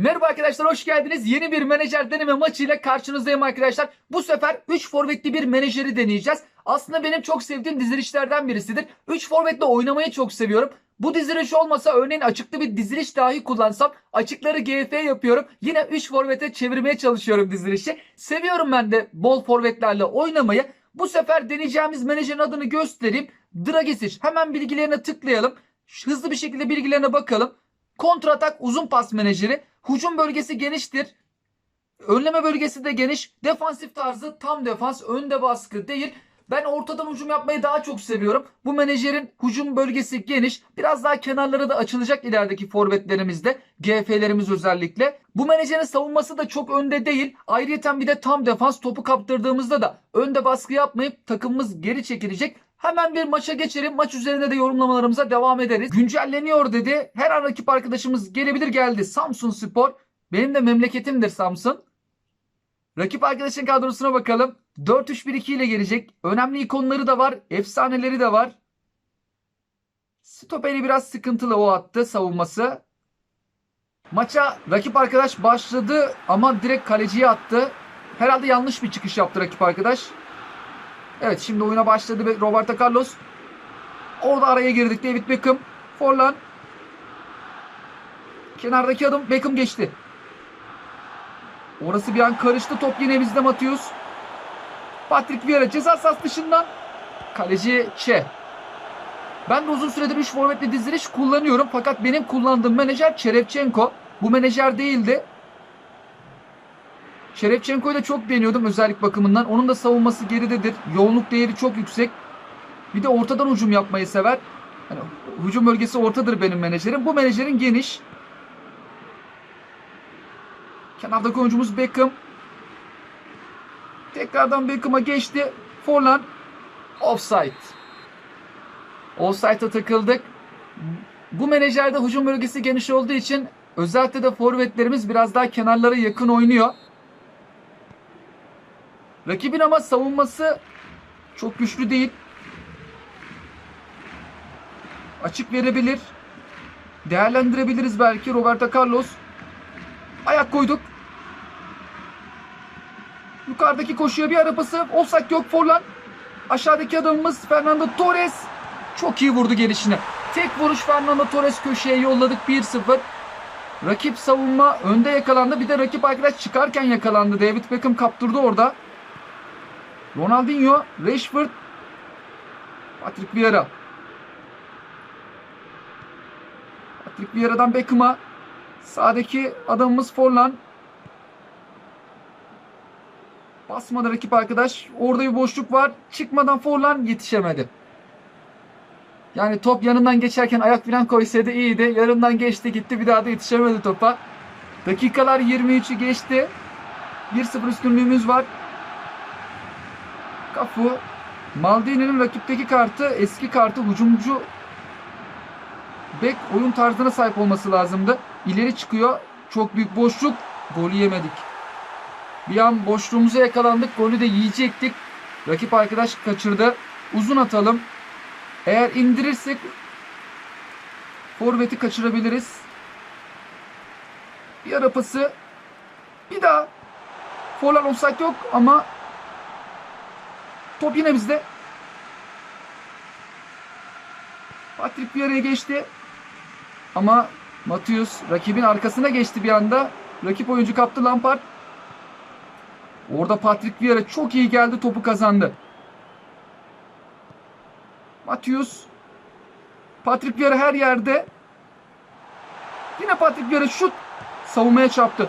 Merhaba arkadaşlar hoş geldiniz. Yeni bir menajer deneme maçıyla karşınızdayım arkadaşlar. Bu sefer 3 forvetli bir menajeri deneyeceğiz. Aslında benim çok sevdiğim dizilişlerden birisidir. 3 forvetle oynamayı çok seviyorum. Bu diziliş olmasa örneğin açıklı bir diziliş dahi kullansam açıkları GF yapıyorum. Yine 3 forvete çevirmeye çalışıyorum dizilişi. Seviyorum ben de bol forvetlerle oynamayı. Bu sefer deneyeceğimiz menajerin adını göstereyim. Dragisic. Hemen bilgilerine tıklayalım. Hızlı bir şekilde bilgilerine bakalım. Kontratak uzun pas menajeri. Hücum bölgesi geniştir. Önleme bölgesi de geniş. Defansif tarzı tam defans. Önde baskı değil. Ben ortadan hücum yapmayı daha çok seviyorum. Bu menajerin hücum bölgesi geniş. Biraz daha kenarları da açılacak ilerideki forvetlerimizde. GF'lerimiz özellikle. Bu menajerin savunması da çok önde değil. Ayrıyeten bir de tam defans topu kaptırdığımızda da önde baskı yapmayıp takımımız geri çekilecek. Hemen bir maça geçelim. Maç üzerinde de yorumlamalarımıza devam ederiz. Güncelleniyor dedi. Her an rakip arkadaşımız gelebilir geldi. Samsun Spor. Benim de memleketimdir Samsun. Rakip arkadaşın kadrosuna bakalım. 4-3-1-2 ile gelecek. Önemli ikonları da var. Efsaneleri de var. Stoperi biraz sıkıntılı o attı savunması. Maça rakip arkadaş başladı ama direkt kaleciye attı. Herhalde yanlış bir çıkış yaptı rakip arkadaş. Evet şimdi oyuna başladı Roberto Carlos. Orada araya girdik. David Beckham. Forlan. Kenardaki adım Beckham geçti. Orası bir an karıştı. Top yine bizde Matius. Patrick Vieira ceza sahası dışından. Kaleci Çe. Ben de uzun süredir 3 forvetli diziliş kullanıyorum. Fakat benim kullandığım menajer Çerevçenko. Bu menajer değildi. Şerefçenko'yu da çok beğeniyordum özellik bakımından. Onun da savunması geridedir. Yoğunluk değeri çok yüksek. Bir de ortadan hücum yapmayı sever. Yani hücum bölgesi ortadır benim menajerim. Bu menajerin geniş. Kenardaki oyuncumuz Beckham. Tekrardan Beckham'a geçti. Forlan. Offside. Offside'a takıldık. Bu menajerde hücum bölgesi geniş olduğu için özellikle de forvetlerimiz biraz daha kenarlara yakın oynuyor. Rakibin ama savunması çok güçlü değil. Açık verebilir. Değerlendirebiliriz belki Roberto Carlos. Ayak koyduk. Yukarıdaki koşuya bir ara pası. Offside yok Forlan. Aşağıdaki adamımız Fernando Torres. Çok iyi vurdu gelişine. Tek vuruş Fernando Torres köşeye yolladık 1-0. Rakip savunma önde yakalandı. Bir de rakip arkadaş çıkarken yakalandı. David Beckham kaptırdı orada. Ronaldinho, Rashford, Patrick Vieira. Patrick Vieira'dan Beckham'a. Sağdaki adamımız Forlan. Basmadı rakip arkadaş. Orada bir boşluk var. Çıkmadan Forlan yetişemedi. Yani top yanından geçerken ayak falan koysaydı iyiydi. Yarından geçti gitti bir daha da yetişemedi topa. Dakikalar 23'ü geçti. 1-0 üstünlüğümüz var. Kafu. Maldini'nin rakipteki kartı eski kartı hücumcu bek oyun tarzına sahip olması lazımdı. İleri çıkıyor. Çok büyük boşluk. Golü yemedik. Bir an boşluğumuza yakalandık. Golü de yiyecektik. Rakip arkadaş kaçırdı. Uzun atalım. Eğer indirirsek forveti kaçırabiliriz. Bir ara pası. Bir daha. Forlan offside yok ama Top yine bizde. Patrick Vieira'ya geçti. Ama Matius rakibin arkasına geçti bir anda. Rakip oyuncu kaptı Lampard. Orada Patrick Vieira çok iyi geldi topu kazandı. Matius. Patrick Vieira her yerde. Yine Patrick Vieira şut savunmaya çarptı.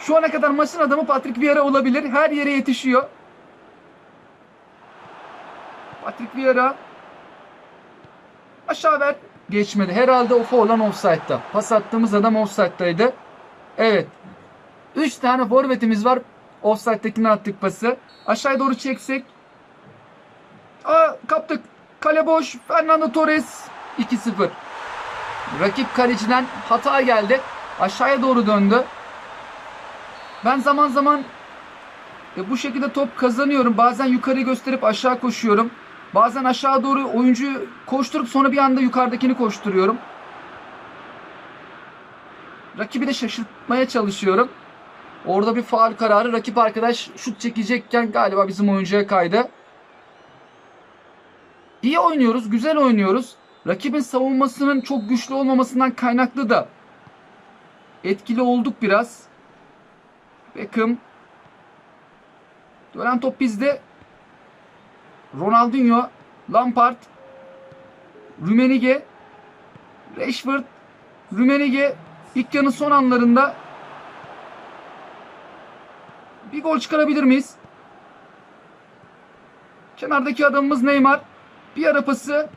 Şu ana kadar maçın adamı Patrick Vieira olabilir. Her yere yetişiyor. Patrick Vieira aşağı ver. Geçmedi. Herhalde o Forlan offside'da. Pas attığımız adam offside'daydı. Evet. 3 tane forvetimiz var. Offside'dakine attık pası. Aşağıya doğru çeksek. Aa kaptık. Kale boş. Fernando Torres 2-0. Rakip kaleciden hata geldi. Aşağıya doğru döndü. Ben zaman zaman e, bu şekilde top kazanıyorum. Bazen yukarı gösterip aşağı koşuyorum. Bazen aşağı doğru oyuncu koşturup sonra bir anda yukarıdakini koşturuyorum. Rakibi de şaşırtmaya çalışıyorum. Orada bir faal kararı. Rakip arkadaş şut çekecekken galiba bizim oyuncuya kaydı. İyi oynuyoruz, güzel oynuyoruz. Rakibin savunmasının çok güçlü olmamasından kaynaklı da etkili olduk biraz. Beckham. Dönen top bizde. Ronaldinho, Lampard, Rümenige, Rashford, Rümenige ilk son anlarında bir gol çıkarabilir miyiz? Kenardaki adamımız Neymar. Bir ara pası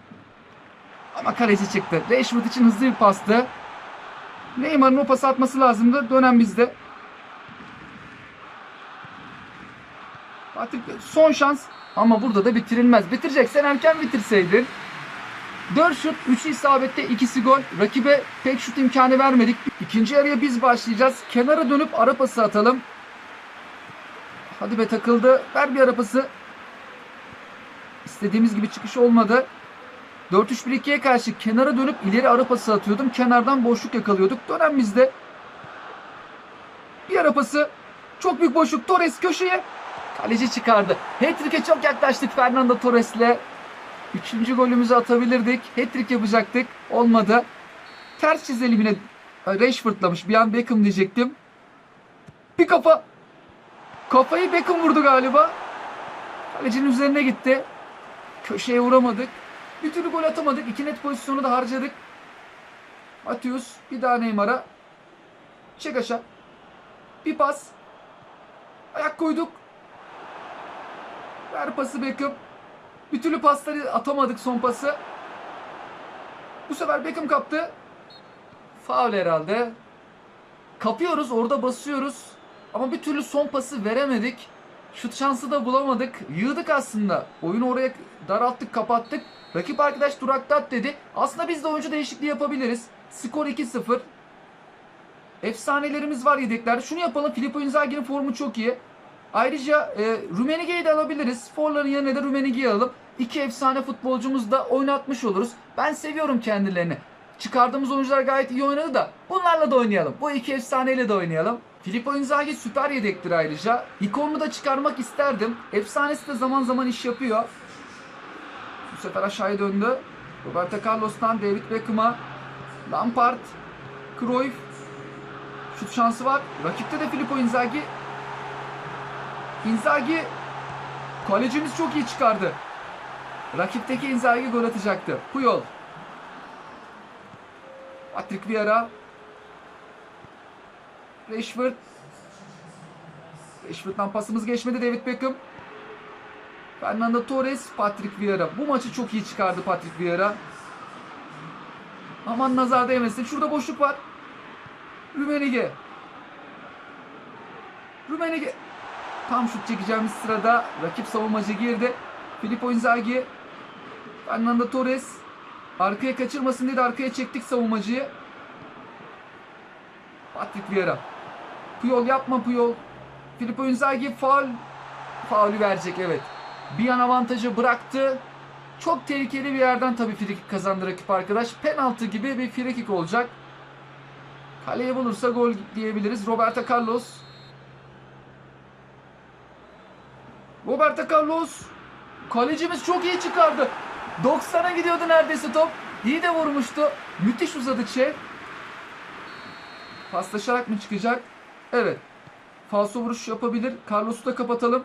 ama kaleci çıktı. Rashford için hızlı bir pastı. Neymar'ın o pası atması lazımdı. Dönem bizde. Artık son şans ama burada da bitirilmez. Bitireceksen erken bitirseydin. 4 şut, 3 isabette, ikisi gol. Rakibe pek şut imkanı vermedik. İkinci yarıya biz başlayacağız. Kenara dönüp ara pası atalım. Hadi be takıldı. Ver bir ara pası. İstediğimiz gibi çıkış olmadı. 4-3-1-2'ye karşı kenara dönüp ileri ara pası atıyordum. Kenardan boşluk yakalıyorduk. Dönem bizde. Bir ara pası. Çok büyük boşluk. Torres köşeye. Kaleci çıkardı. Hat-trick'e çok yaklaştık Fernando Torres'le. Üçüncü golümüzü atabilirdik. Hat-trick yapacaktık. Olmadı. Ters çizelim yine. Rashford'lamış. Bir an Beckham diyecektim. Bir kafa. Kafayı Beckham vurdu galiba. Kalecinin üzerine gitti. Köşeye vuramadık. Bir türlü gol atamadık. İki net pozisyonu da harcadık. Atıyoruz. Bir daha Neymar'a. Çek aşağı. Bir pas. Ayak koyduk. Ver pası Beckham. Bir türlü pasları atamadık son pası. Bu sefer Beckham kaptı. Faul herhalde. Kapıyoruz orada basıyoruz. Ama bir türlü son pası veremedik. Şut şansı da bulamadık. Yığdık aslında. Oyunu oraya daralttık, kapattık. Rakip arkadaş duraktat dedi. Aslında biz de oyuncu değişikliği yapabiliriz. Skor 2-0. Efsanelerimiz var yedeklerde. Şunu yapalım. Filippo Inzaghi'nin formu çok iyi. Ayrıca e, Rumenige'yi de alabiliriz. Forların yerine de Rumenige'yi alalım. İki efsane futbolcumuz da oynatmış oluruz. Ben seviyorum kendilerini. Çıkardığımız oyuncular gayet iyi oynadı da bunlarla da oynayalım. Bu iki efsaneyle de oynayalım. Filippo Inzaghi süper yedektir ayrıca. İkonunu da çıkarmak isterdim. Efsanesi de zaman zaman iş yapıyor. Bu sefer aşağıya döndü. Roberto Carlos'tan David Beckham'a. Lampard. Cruyff. Şut şansı var. Rakipte de Filippo Inzaghi. Inzaghi kalecimiz çok iyi çıkardı. Rakipteki Inzaghi gol atacaktı. Puyol. Patrick Vieira. Rashford. Rashford'dan pasımız geçmedi David Beckham. Fernando Torres, Patrick Vieira. Bu maçı çok iyi çıkardı Patrick Vieira. Aman nazar değmesin. Şurada boşluk var. Rümenige. Rümenige. Tam şut çekeceğimiz sırada rakip savunmacı girdi. Filippo Inzaghi. Fernando Torres. Arkaya kaçırmasın diye de arkaya çektik savunmacıyı. Patrick Vieira. Puyol yapma Puyol. Filippo Inzaghi faul. Faulü verecek evet. Bir an avantajı bıraktı. Çok tehlikeli bir yerden tabii frikik kazandı rakip arkadaş. Penaltı gibi bir frikik olacak. Kaleye bulursa gol diyebiliriz. Roberto Carlos. Roberto Carlos. Kalecimiz çok iyi çıkardı. 90'a gidiyordu neredeyse top. İyi de vurmuştu. Müthiş uzadı şey. Paslaşarak mı çıkacak? Evet. Falso vuruş yapabilir. Carlos'u da kapatalım.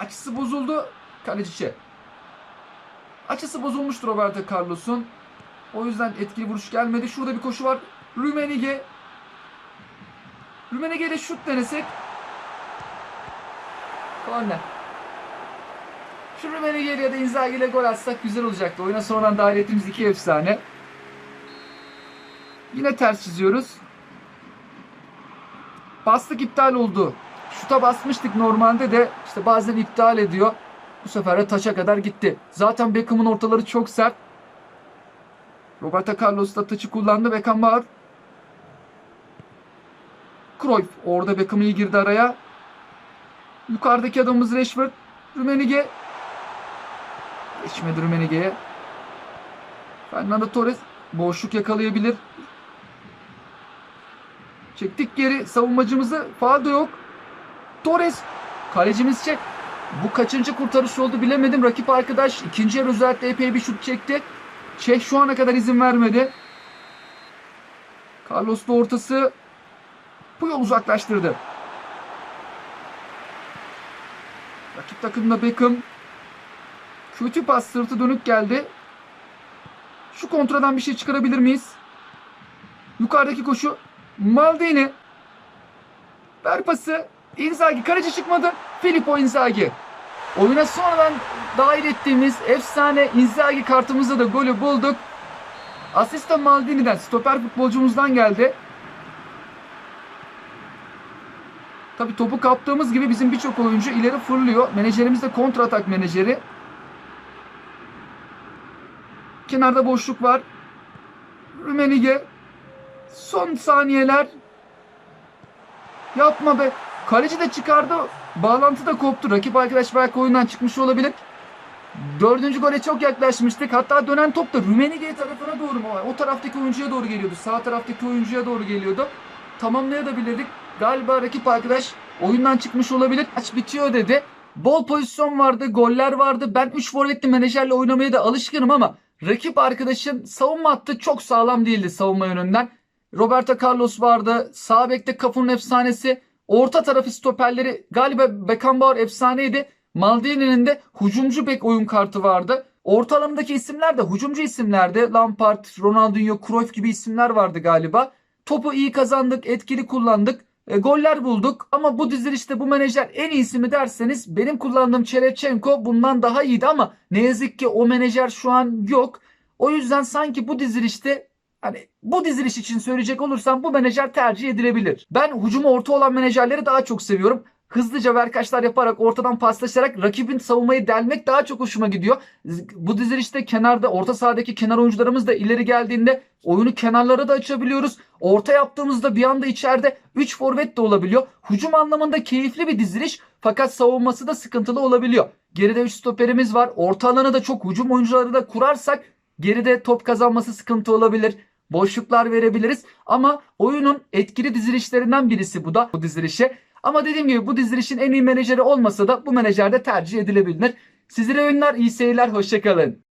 Açısı bozuldu. Kaleci şey. Açısı bozulmuştu Roberto Carlos'un. O yüzden etkili vuruş gelmedi. Şurada bir koşu var. Rümenige. Rümenige ile şut denesek. Korner. Şu Rümenige ya da Inzaghi ile gol atsak güzel olacaktı. Oyuna sonradan dahil ettiğimiz iki efsane. Yine ters çiziyoruz. Bastık iptal oldu. Şuta basmıştık normalde de işte bazen iptal ediyor. Bu sefer de taça kadar gitti. Zaten Beckham'ın ortaları çok sert. Roberto Carlos da taçı kullandı. Beckham var. Cruyff. Orada Beckham iyi girdi araya. Yukarıdaki adamımız Rashford. Rümenige. Geçmedi Rümenige'ye. Fernando Torres boşluk yakalayabilir. Çektik geri savunmacımızı. Faal da yok. Torres. Kalecimiz çek. Bu kaçıncı kurtarış oldu bilemedim. Rakip arkadaş ikinci yarı özellikle epey bir şut çekti. Çek şu ana kadar izin vermedi. Carlos da ortası. Bu yol uzaklaştırdı. Rakip takımda Beckham. Kötü pas sırtı dönük geldi. Şu kontradan bir şey çıkarabilir miyiz? Yukarıdaki koşu. Maldini. Ver pası. Inzaghi. Kaleci çıkmadı. Filippo Inzaghi. Oyuna sonradan dahil ettiğimiz efsane Inzaghi kartımızda da golü bulduk. Asist de Maldini'den, stoper futbolcumuzdan geldi. Tabi topu kaptığımız gibi bizim birçok oyuncu ileri fırlıyor. Menajerimiz de kontra atak menajeri. Kenarda boşluk var. Rümenige. Son saniyeler. Yapma be. Kaleci de çıkardı. Bağlantı da koptu. Rakip arkadaş belki oyundan çıkmış olabilir. Dördüncü gole çok yaklaşmıştık. Hatta dönen top da Rümenige tarafına doğru mu? O taraftaki oyuncuya doğru geliyordu. Sağ taraftaki oyuncuya doğru geliyordu. Tamamlayabilirdik. Galiba rakip arkadaş oyundan çıkmış olabilir. Maç bitiyor dedi. Bol pozisyon vardı, goller vardı. Ben 3 forvetli menajerle oynamaya da alışkınım ama rakip arkadaşın savunma hattı çok sağlam değildi savunma yönünden. Roberto Carlos vardı. Sağ bekte Cafu'nun efsanesi. Orta tarafı stoperleri galiba Beckenbauer efsaneydi. Maldini'nin de hücumcu bek oyun kartı vardı. Orta alandaki isimler de hücumcu isimlerdi. Lampard, Ronaldinho, Cruyff gibi isimler vardı galiba. Topu iyi kazandık, etkili kullandık. E, goller bulduk ama bu dizilişte bu menajer en iyisi mi derseniz benim kullandığım Çelepçenko bundan daha iyiydi ama ne yazık ki o menajer şu an yok. O yüzden sanki bu dizilişte hani bu diziliş için söyleyecek olursam bu menajer tercih edilebilir. Ben hücumu orta olan menajerleri daha çok seviyorum. Hızlıca verkaçlar yaparak ortadan paslaşarak rakibin savunmayı delmek daha çok hoşuma gidiyor. Bu dizilişte kenarda orta sahadaki kenar oyuncularımız da ileri geldiğinde oyunu kenarlara da açabiliyoruz. Orta yaptığımızda bir anda içeride 3 forvet de olabiliyor. Hücum anlamında keyifli bir diziliş fakat savunması da sıkıntılı olabiliyor. Geride 3 stoperimiz var. Orta alanı da çok hücum oyuncuları da kurarsak geride top kazanması sıkıntı olabilir. Boşluklar verebiliriz ama oyunun etkili dizilişlerinden birisi bu da bu dizilişe. Ama dediğim gibi bu dizilişin en iyi menajeri olmasa da bu menajer de tercih edilebilir. Sizlere oyunlar, iyi seyirler, hoşçakalın.